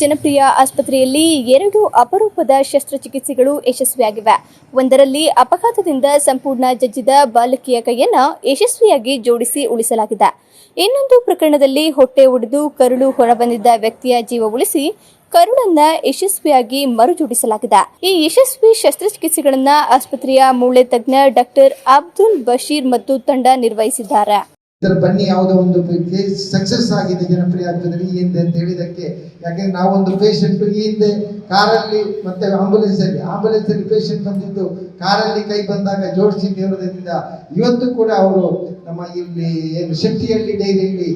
ಜನಪ್ರಿಯ ಆಸ್ಪತ್ರೆಯಲ್ಲಿ ಎರಡು ಅಪರೂಪದ ಶಸ್ತ್ರಚಿಕಿತ್ಸೆಗಳು ಯಶಸ್ವಿಯಾಗಿವೆ. ಒಂದರಲ್ಲಿ ಅಪಘಾತದಿಂದ ಸಂಪೂರ್ಣ ಜಜ್ಜಿದ ಬಾಲಕಿಯ ಕೈಯನ್ನು ಯಶಸ್ವಿಯಾಗಿ ಜೋಡಿಸಿ ಉಳಿಸಲಾಗಿದೆ. ಇನ್ನೊಂದು ಪ್ರಕರಣದಲ್ಲಿ ಹೊಟ್ಟೆ ಒಡೆದು ಕರುಳು ಹೊರಬಂದಿದ್ದ ವ್ಯಕ್ತಿಯ ಜೀವ ಉಳಿಸಿ ಕರುಳನ್ನ ಯಶಸ್ವಿಯಾಗಿ ಮರುಜೋಡಿಸಲಾಗಿದೆ. ಈ ಯಶಸ್ವಿ ಶಸ್ತ್ರಚಿಕಿತ್ಸೆಗಳನ್ನ ಆಸ್ಪತ್ರೆಯ ಮೂಳೆ ತಜ್ಞ ಡಾಕ್ಟರ್ ಅಬ್ದುಲ್ ಬಶೀರ್ ಮತ್ತು ತಂಡ ನಿರ್ವಹಿಸಿದ್ದಾರೆ. ಇದರ ಬನ್ನಿ ಯಾವುದೋ ಒಂದು ಕೇಸ್ ಸಕ್ಸಸ್ ಆಗಿದೆ ಜನಪ್ರಿಯ ಆಸ್ಪತ್ರೆ ಈ ಹಿಂದೆ ಅಂತ ಹೇಳಿದಕ್ಕೆ ಯಾಕೆಂದ್ರೆ ನಾವೊಂದು ಪೇಷಂಟ್ ಈ ಹಿಂದೆ ಕಾರಲ್ಲಿ ಮತ್ತೆ ಆಂಬುಲೆನ್ಸ್ ಅಲ್ಲಿ ಆಂಬುಲೆನ್ಸ್ ಅಲ್ಲಿ ಪೇಷಂಟ್ ಬಂದಿದ್ದು, ಕಾರಲ್ಲಿ ಕೈ ಬಂದಾಗ ಜೋಡಿಸಿ ದೇವರದಿಂದ. ಇವತ್ತು ಕೂಡ ಅವರು ನಮ್ಮ ಇಲ್ಲಿ ಏನು ಶಕ್ತಿಯಲ್ಲಿ, ಡೈರಿಯಲ್ಲಿ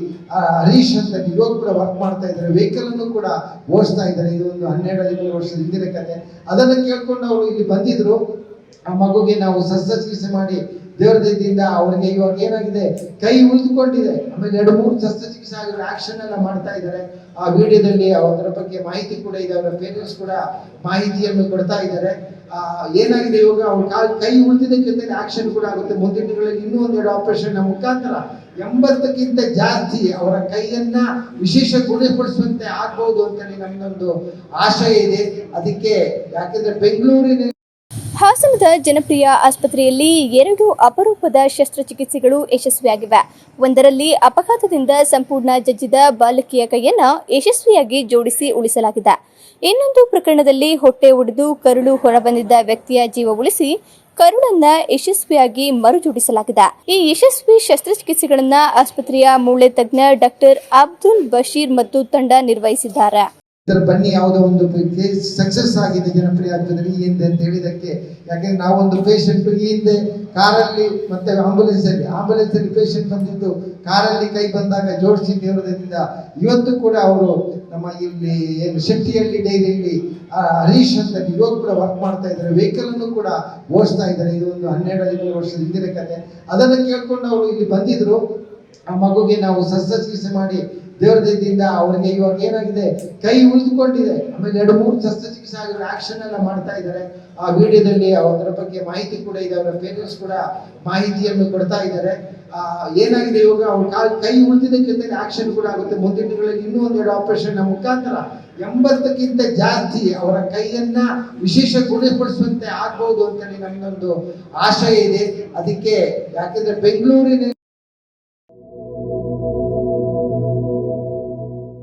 ಹರೀಶ್ ಅಂತ ಇವತ್ತು ಕೂಡ ವರ್ಕ್ ಮಾಡ್ತಾ ಇದ್ದಾರೆ. ವೆಹಿಕಲ್ ಅನ್ನು ಕೂಡ ಓಡಿಸ್ತಾ ಇದ್ದಾರೆ. ಇದು ಒಂದು ಹನ್ನೆರಡು ಹದಿಮೂರು ವರ್ಷದ ಹಿಂದಿನ ಕತೆ. ಅದನ್ನು ಕೇಳ್ಕೊಂಡು ಅವರು ಇಲ್ಲಿ ಬಂದಿದ್ರು. ಆ ಮಗುಗೆ ನಾವು ಶಸ್ತ್ರಚಿಕಿತ್ಸೆ ಮಾಡಿ ದೇವರ ದಯದಿಂದ ಅವ್ರಿಗೆ ಇವಾಗ ಏನಾಗಿದೆ ಕೈ ಉಳಿದುಕೊಂಡಿದೆ. ಆಮೇಲೆ ಎರಡು ಮೂರು ಶಸ್ತ್ರಚಿಕಿತ್ಸೆ ಆಕ್ಷನ್ ಎಲ್ಲ ಮಾಡ್ತಾ ಇದ್ದಾರೆ. ಆ ವಿಡಿಯೋದಲ್ಲಿ ಅವರ ಬಗ್ಗೆ ಮಾಹಿತಿ ಕೂಡ ಇದೆ ಅವರ ಪೇರೆಂಟ್ಸ್ ಕೂಡ ಮಾಹಿತಿಯನ್ನು ಕೊಡ್ತಾ ಇದ್ದಾರೆ. ಆ, ಏನಾಗಿದೆ ಇವಾಗ ಅವ್ರ ಕಾಲ್ ಕೈ ಉಳಿದಿದ್ದ ಜೊತೆ ಆಕ್ಷನ್ ಕೂಡ ಆಗುತ್ತೆ. ಮುಂದಿನ ದಿನಗಳಲ್ಲಿ ಇನ್ನೂ ಒಂದೆರಡು ಆಪರೇಷನ್ ಮುಖಾಂತರ ಎಂಬತ್ತಕ್ಕಿಂತ ಜಾಸ್ತಿ ಅವರ ಕೈಯನ್ನ ವಿಶೇಷ ಗುಣಪಡಿಸುವಂತೆ ಆಗ್ಬಹುದು ಅಂತೇಳಿ ನಮ್ದೊಂದು ಆಶಯ ಇದೆ. ಅದಕ್ಕೆ ಯಾಕೆಂದ್ರೆ ಬೆಂಗಳೂರಿನ ಹಾಸನದ ಜನಪ್ರಿಯ ಆಸ್ಪತ್ರೆಯಲ್ಲಿ ಎರಡು ಅಪರೂಪದ ಶಸ್ತ್ರಚಿಕಿತ್ಸೆಗಳು ಯಶಸ್ವಿಯಾಗಿವೆ. ಒಂದರಲ್ಲಿ ಅಪಘಾತದಿಂದ ಸಂಪೂರ್ಣ ಜಜ್ಜಿದ ಬಾಲಕಿಯ ಕೈಯನ್ನು ಯಶಸ್ವಿಯಾಗಿ ಜೋಡಿಸಿ ಉಳಿಸಲಾಗಿದೆ. ಇನ್ನೊಂದು ಪ್ರಕರಣದಲ್ಲಿ ಹೊಟ್ಟೆ ಒಡೆದು ಕರುಳು ಹೊರಬಂದಿದ್ದ ವ್ಯಕ್ತಿಯ ಜೀವ ಉಳಿಸಿ ಕರುಳನ್ನ ಯಶಸ್ವಿಯಾಗಿ ಮರುಜೋಡಿಸಲಾಗಿದೆ. ಈ ಯಶಸ್ವಿ ಶಸ್ತ್ರಚಿಕಿತ್ಸೆಗಳನ್ನ ಆಸ್ಪತ್ರೆಯ ಮೂಳೆ ತಜ್ಞ ಡಾಕ್ಟರ್ ಅಬ್ದುಲ್ ಬಶೀರ್ ಮತ್ತು ತಂಡ ನಿರ್ವಹಿಸಿದ್ದಾರೆ. ಇದರ ಬನ್ನಿ ಯಾವುದೋ ಒಂದು ಕೇಸ್ ಸಕ್ಸಸ್ ಆಗಿದೆ ಜನಪ್ರಿಯ ಆಸ್ಪತ್ರೆ ಈ ಹಿಂದೆ ಅಂತ ಹೇಳಿದಕ್ಕೆ ಯಾಕೆಂದ್ರೆ ನಾವೊಂದು ಪೇಷಂಟ್ ಈ ಹಿಂದೆ ಕಾರಲ್ಲಿ ಮತ್ತೆ ಆಂಬುಲೆನ್ಸ್ ಅಲ್ಲಿ ಆಂಬುಲೆನ್ಸ್ ಅಲ್ಲಿ ಪೇಷಂಟ್ ಬಂದಿದ್ದು, ಕಾರಲ್ಲಿ ಕೈ ಬಂದಾಗ ಜೋಡಿಸಿ ದೇವರದಿಂದ. ಇವತ್ತು ಕೂಡ ಅವರು ನಮ್ಮ ಇಲ್ಲಿ ಏನು ಶೆಟ್ಟಿಯಲ್ಲಿ ಡೈರಿಯಲ್ಲಿ ಹರೀಶ್ ಅಂತ ಇವತ್ತು ಕೂಡ ವರ್ಕ್ ಮಾಡ್ತಾ ಇದ್ದಾರೆ. ವೆಹಿಕಲ್ ಅನ್ನು ಕೂಡ ಓಡಿಸ್ತಾ ಇದ್ದಾರೆ. ಇದು ಒಂದು ಹನ್ನೆರಡು, ಹದಿಮೂರು ವರ್ಷದ ಹಿಂದಿನ ಕತೆ. ಅದನ್ನು ಕೇಳ್ಕೊಂಡು ಅವರು ಇಲ್ಲಿ ಬಂದಿದ್ರು. ಆ ಮಗುಗೆ ನಾವು ಶಸ್ತ್ರಚಿಕಿತ್ಸೆ ಮಾಡಿ ದೇವರ ದಯದಿಂದ ಅವ್ರಿಗೆ ಇವಾಗ ಏನಾಗಿದೆ ಕೈ ಉಳಿದುಕೊಂಡಿದೆ. ಆಮೇಲೆ ಎರಡು ಮೂರು ಶಸ್ತ್ರಚಿಕಿತ್ಸೆ ಆಕ್ಷನ್ ಎಲ್ಲ ಮಾಡ್ತಾ ಇದ್ದಾರೆ. ಆ ವಿಡಿಯೋದಲ್ಲಿ ಅದರ ಬಗ್ಗೆ ಮಾಹಿತಿ ಕೂಡ ಇದೆ ಅವರ ಪೇರೆಂಟ್ಸ್ ಕೂಡ ಮಾಹಿತಿಯನ್ನು ಕೊಡ್ತಾ ಇದ್ದಾರೆ. ಆ, ಏನಾಗಿದೆ ಇವಾಗ ಅವ್ರ ಕಾಲ್ ಕೈ ಉಳಿದಿದ್ದ ಜೊತೆ ಆಕ್ಷನ್ ಕೂಡ ಆಗುತ್ತೆ. ಮುಂದಿನ ದಿನಗಳಲ್ಲಿ ಇನ್ನೂ ಒಂದೆರಡು ಆಪರೇಷನ್ ಮುಖಾಂತರ ಎಂಬತ್ತಕ್ಕಿಂತ ಜಾಸ್ತಿ ಅವರ ಕೈಯನ್ನ ವಿಶೇಷ ಗುಣಪಡಿಸುವಂತೆ ಆಗ್ಬಹುದು ಅಂತೇಳಿ ನನ್ನೊಂದು ಆಶಯ ಇದೆ. ಅದಕ್ಕೆ ಯಾಕೆಂದ್ರೆ ಬೆಂಗಳೂರಿನ